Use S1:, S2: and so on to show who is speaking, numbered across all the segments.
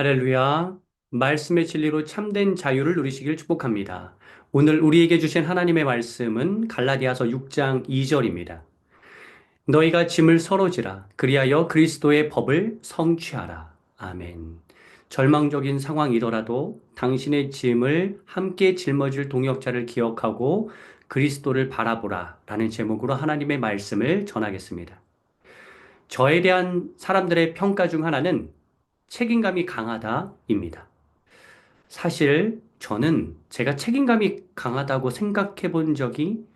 S1: 할렐루야. 말씀의 진리로 참된 자유를 누리시길 축복합니다. 오늘 우리에게 주신 하나님의 말씀은 갈라디아서 6장 2절입니다. 너희가 짐을 서로 지라. 그리하여 그리스도의 법을 성취하라. 아멘. 절망적인 상황이더라도 당신의 짐을 함께 짊어질 동역자를 기억하고 그리스도를 바라보라. 라는 제목으로 하나님의 말씀을 전하겠습니다. 저에 대한 사람들의 평가 중 하나는 책임감이 강하다입니다. 사실 저는 제가 책임감이 강하다고 생각해 본 적이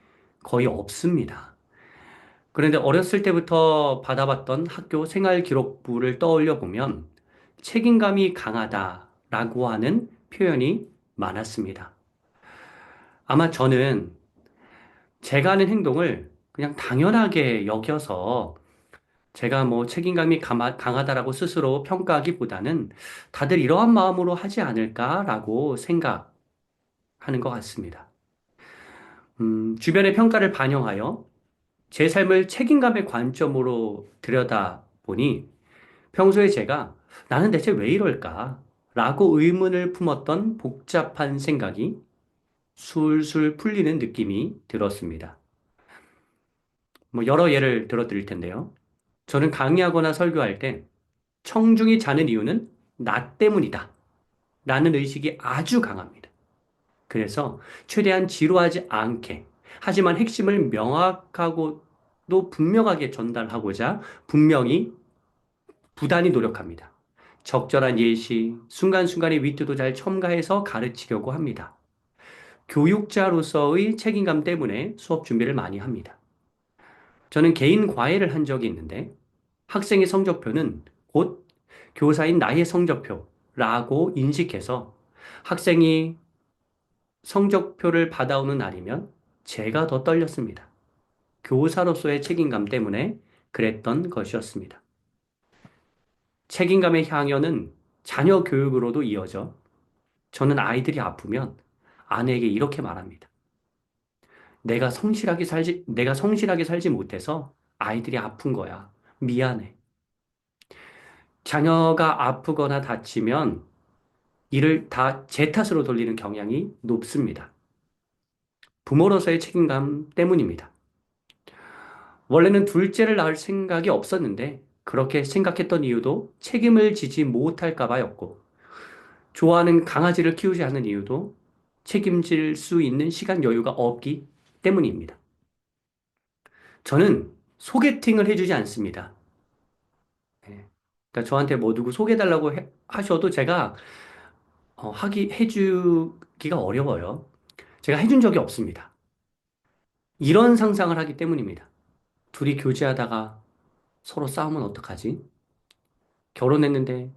S1: 거의 없습니다. 그런데 어렸을 때부터 받아봤던 학교 생활 기록부를 떠올려 보면 책임감이 강하다라고 하는 표현이 많았습니다. 아마 저는 제가 하는 행동을 그냥 당연하게 여겨서 제가 뭐 책임감이 강하- 강하다라고 스스로 평가하기보다는 다들 이러한 마음으로 하지 않을까라고 생각하는 것 같습니다. 음, 주변의 평가를 반영하여 제 삶을 책임감의 관점으로 들여다 보니 평소에 제가 나는 대체 왜 이럴까? 라고 의문을 품었던 복잡한 생각이 술술 풀리는 느낌이 들었습니다. 뭐 여러 예를 들어 드릴 텐데요. 저는 강의하거나 설교할 때 청중이 자는 이유는 나 때문이다. 라는 의식이 아주 강합니다. 그래서 최대한 지루하지 않게, 하지만 핵심을 명확하고도 분명하게 전달하고자 분명히 부단히 노력합니다. 적절한 예시, 순간순간의 위트도 잘 첨가해서 가르치려고 합니다. 교육자로서의 책임감 때문에 수업 준비를 많이 합니다. 저는 개인 과외를 한 적이 있는데 학생의 성적표는 곧 교사인 나의 성적표라고 인식해서 학생이 성적표를 받아오는 날이면 제가 더 떨렸습니다. 교사로서의 책임감 때문에 그랬던 것이었습니다. 책임감의 향연은 자녀 교육으로도 이어져 저는 아이들이 아프면 아내에게 이렇게 말합니다. 내가 성실하게 살지, 내가 성실하게 살지 못해서 아이들이 아픈 거야. 미안해. 자녀가 아프거나 다치면 이를 다 제 탓으로 돌리는 경향이 높습니다. 부모로서의 책임감 때문입니다. 원래는 둘째를 낳을 생각이 없었는데 그렇게 생각했던 이유도 책임을 지지 못할까 봐였고 좋아하는 강아지를 키우지 않는 이유도 책임질 수 있는 시간 여유가 없기 때문입니다. 저는 소개팅을 해주지 않습니다. 예. 그러니까 저한테 뭐 누구 소개해달라고 해- 하셔도 제가 어, 하기 해주기가 어려워요. 제가 해준 적이 없습니다. 이런 상상을 하기 때문입니다. 둘이 교제하다가 서로 싸우면 어떡하지? 결혼했는데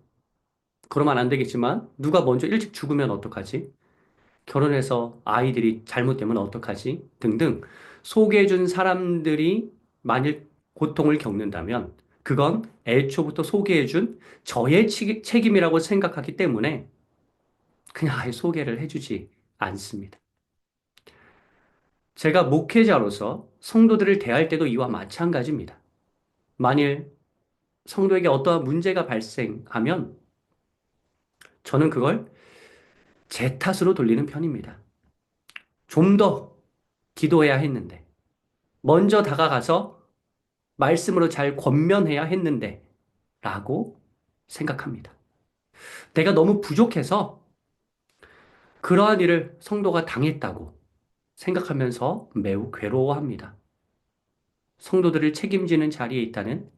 S1: 그러면 안 되겠지만 누가 먼저 일찍 죽으면 어떡하지? 결혼해서 아이들이 잘못되면 어떡하지? 등등 소개해준 사람들이 만일 고통을 겪는다면 그건 애초부터 소개해준 저의 치- 책임이라고 생각하기 때문에 그냥 아예 소개를 해주지 않습니다. 제가 목회자로서 성도들을 대할 때도 이와 마찬가지입니다. 만일 성도에게 어떠한 문제가 발생하면 저는 그걸 제 탓으로 돌리는 편입니다. 좀 더 기도해야 했는데, 먼저 다가가서 말씀으로 잘 권면해야 했는데, 라고 생각합니다. 내가 너무 부족해서 그러한 일을 성도가 당했다고 생각하면서 매우 괴로워합니다. 성도들을 책임지는 자리에 있다는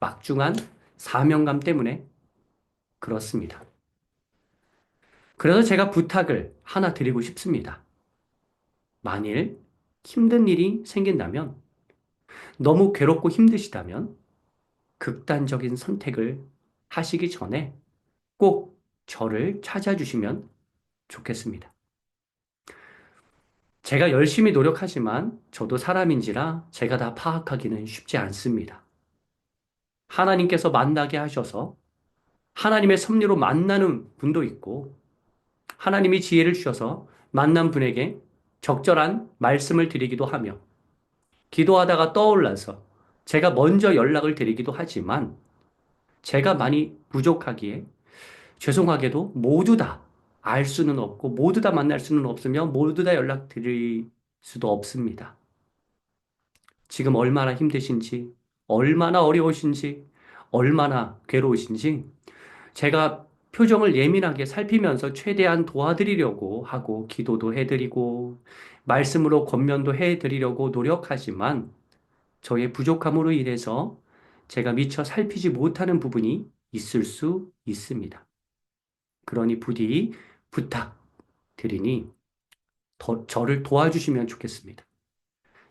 S1: 막중한 사명감 때문에 그렇습니다. 그래서 제가 부탁을 하나 드리고 싶습니다. 만일 힘든 일이 생긴다면, 너무 괴롭고 힘드시다면, 극단적인 선택을 하시기 전에 꼭 저를 찾아주시면 좋겠습니다. 제가 열심히 노력하지만 저도 사람인지라 제가 다 파악하기는 쉽지 않습니다. 하나님께서 만나게 하셔서 하나님의 섭리로 만나는 분도 있고 하나님이 지혜를 주셔서 만난 분에게 적절한 말씀을 드리기도 하며 기도하다가 떠올라서 제가 먼저 연락을 드리기도 하지만 제가 많이 부족하기에 죄송하게도 모두 다 알 수는 없고 모두 다 만날 수는 없으며 모두 다 연락 드릴 수도 없습니다. 지금 얼마나 힘드신지, 얼마나 어려우신지, 얼마나 괴로우신지 제가 표정을 예민하게 살피면서 최대한 도와드리려고 하고 기도도 해드리고 말씀으로 권면도 해드리려고 노력하지만 저의 부족함으로 인해서 제가 미처 살피지 못하는 부분이 있을 수 있습니다. 그러니 부디 부탁드리니 더, 저를 도와주시면 좋겠습니다.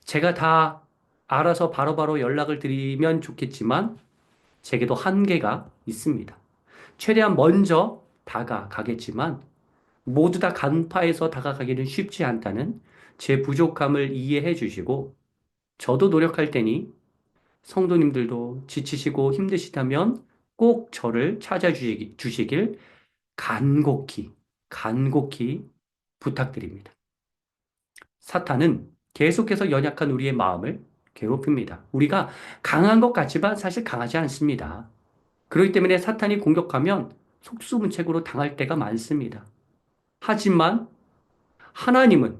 S1: 제가 다 알아서 바로바로 연락을 드리면 좋겠지만 제게도 한계가 있습니다. 최대한 먼저 다가가겠지만 모두 다 간파해서 다가가기는 쉽지 않다는 제 부족함을 이해해 주시고 저도 노력할 테니 성도님들도 지치시고 힘드시다면 꼭 저를 찾아주시길 간곡히, 간곡히 부탁드립니다. 사탄은 계속해서 연약한 우리의 마음을 괴롭힙니다. 우리가 강한 것 같지만 사실 강하지 않습니다. 그렇기 때문에 사탄이 공격하면 속수무책으로 당할 때가 많습니다. 하지만 하나님은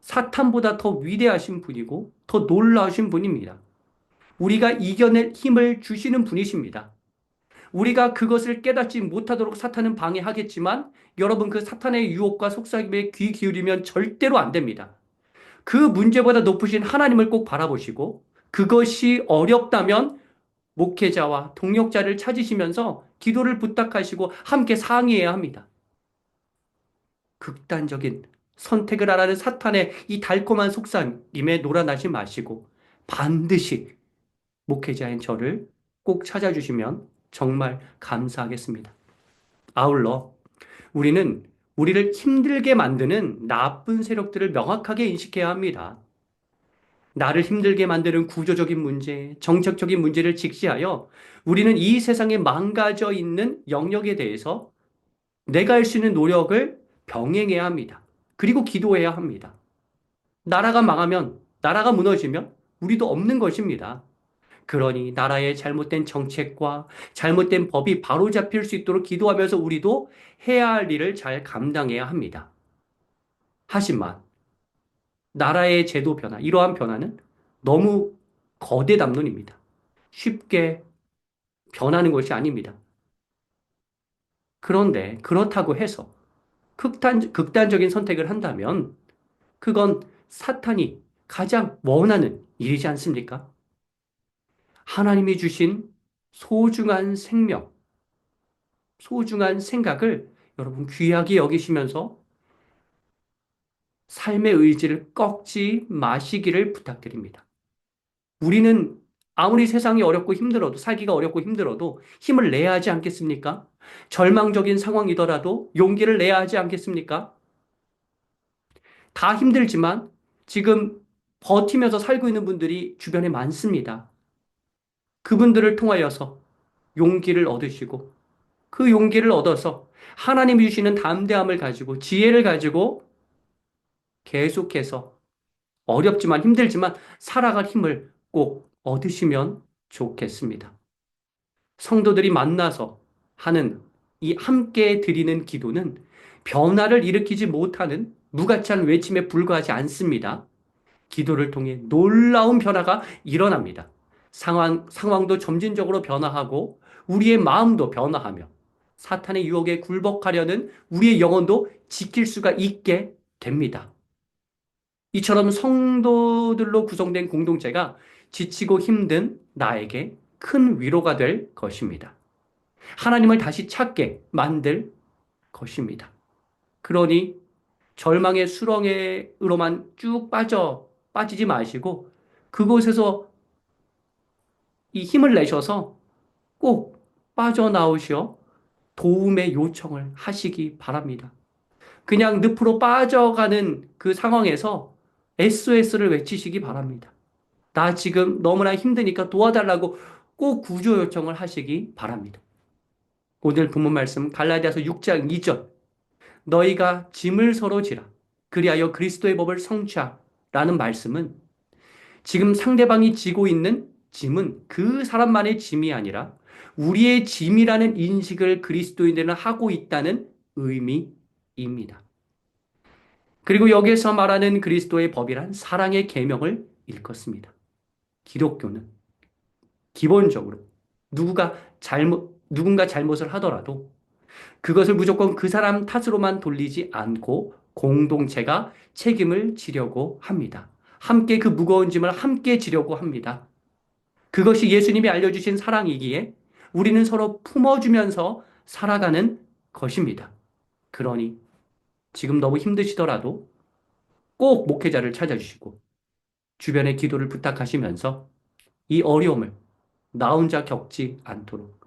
S1: 사탄보다 더 위대하신 분이고 더 놀라우신 분입니다. 우리가 이겨낼 힘을 주시는 분이십니다. 우리가 그것을 깨닫지 못하도록 사탄은 방해하겠지만 여러분 그 사탄의 유혹과 속삭임에 귀 기울이면 절대로 안 됩니다. 그 문제보다 높으신 하나님을 꼭 바라보시고 그것이 어렵다면 목회자와 동역자를 찾으시면서 기도를 부탁하시고 함께 상의해야 합니다. 극단적인 선택을 하라는 사탄의 이 달콤한 속삭임에 놀아나지 마시고 반드시 목회자인 저를 꼭 찾아주시면 정말 감사하겠습니다. 아울러 우리는 우리를 힘들게 만드는 나쁜 세력들을 명확하게 인식해야 합니다. 나를 힘들게 만드는 구조적인 문제, 정책적인 문제를 직시하여 우리는 이 세상에 망가져 있는 영역에 대해서 내가 할 수 있는 노력을 병행해야 합니다. 그리고 기도해야 합니다. 나라가 망하면, 나라가 무너지면 우리도 없는 것입니다. 그러니 나라의 잘못된 정책과 잘못된 법이 바로잡힐 수 있도록 기도하면서 우리도 해야 할 일을 잘 감당해야 합니다. 하지만 나라의 제도 변화, 이러한 변화는 너무 거대 담론입니다. 쉽게 변하는 것이 아닙니다. 그런데 그렇다고 해서 극단, 극단적인 선택을 한다면 그건 사탄이 가장 원하는 일이지 않습니까? 하나님이 주신 소중한 생명, 소중한 생각을 여러분 귀하게 여기시면서 삶의 의지를 꺾지 마시기를 부탁드립니다. 우리는 아무리 세상이 어렵고 힘들어도, 살기가 어렵고 힘들어도 힘을 내야 하지 않겠습니까? 절망적인 상황이더라도 용기를 내야 하지 않겠습니까? 다 힘들지만 지금 버티면서 살고 있는 분들이 주변에 많습니다. 그분들을 통하여서 용기를 얻으시고 그 용기를 얻어서 하나님이 주시는 담대함을 가지고 지혜를 가지고 계속해서 어렵지만 힘들지만 살아갈 힘을 꼭 얻으시면 좋겠습니다. 성도들이 만나서 하는 이 함께 드리는 기도는 변화를 일으키지 못하는 무가치한 외침에 불과하지 않습니다. 기도를 통해 놀라운 변화가 일어납니다. 상황, 상황도 점진적으로 변화하고 우리의 마음도 변화하며 사탄의 유혹에 굴복하려는 우리의 영혼도 지킬 수가 있게 됩니다. 이처럼 성도들로 구성된 공동체가 지치고 힘든 나에게 큰 위로가 될 것입니다. 하나님을 다시 찾게 만들 것입니다. 그러니 절망의 수렁에로만 쭉 빠져 빠지지 마시고 그곳에서 이 힘을 내셔서 꼭 빠져나오시어 도움의 요청을 하시기 바랍니다. 그냥 늪으로 빠져가는 그 상황에서 SOS를 외치시기 바랍니다. 나 지금 너무나 힘드니까 도와달라고 꼭 구조 요청을 하시기 바랍니다. 오늘 본문 말씀 갈라디아서 6장 2절 너희가 짐을 서로 지라 그리하여 그리스도의 법을 성취하라는 말씀은 지금 상대방이 지고 있는 짐은 그 사람만의 짐이 아니라 우리의 짐이라는 인식을 그리스도인들은 하고 있다는 의미입니다. 그리고 여기에서 말하는 그리스도의 법이란 사랑의 계명을 일컫습니다. 기독교는 기본적으로 누구가 잘못 누군가 잘못을 하더라도 그것을 무조건 그 사람 탓으로만 돌리지 않고 공동체가 책임을 지려고 합니다. 함께 그 무거운 짐을 함께 지려고 합니다. 그것이 예수님이 알려주신 사랑이기에 우리는 서로 품어주면서 살아가는 것입니다. 그러니 지금 너무 힘드시더라도 꼭 목회자를 찾아주시고 주변에 기도를 부탁하시면서 이 어려움을 나 혼자 겪지 않도록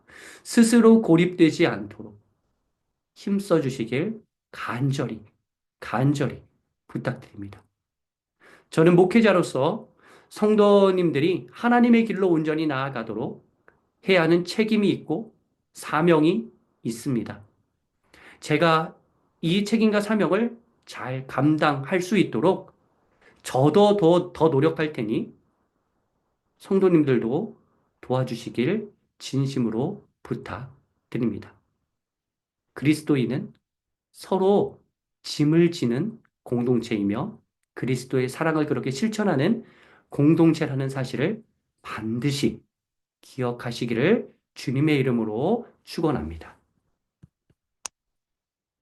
S1: 스스로 고립되지 않도록 힘써 주시길 간절히 간절히 부탁드립니다. 저는 목회자로서 성도님들이 하나님의 길로 온전히 나아가도록 해야 하는 책임이 있고 사명이 있습니다. 제가 이 책임과 사명을 잘 감당할 수 있도록 저도 더, 더 노력할 테니 성도님들도 도와주시길 진심으로 부탁드립니다. 그리스도인은 서로 짐을 지는 공동체이며 그리스도의 사랑을 그렇게 실천하는 공동체라는 사실을 반드시 기억하시기를 주님의 이름으로 축원합니다.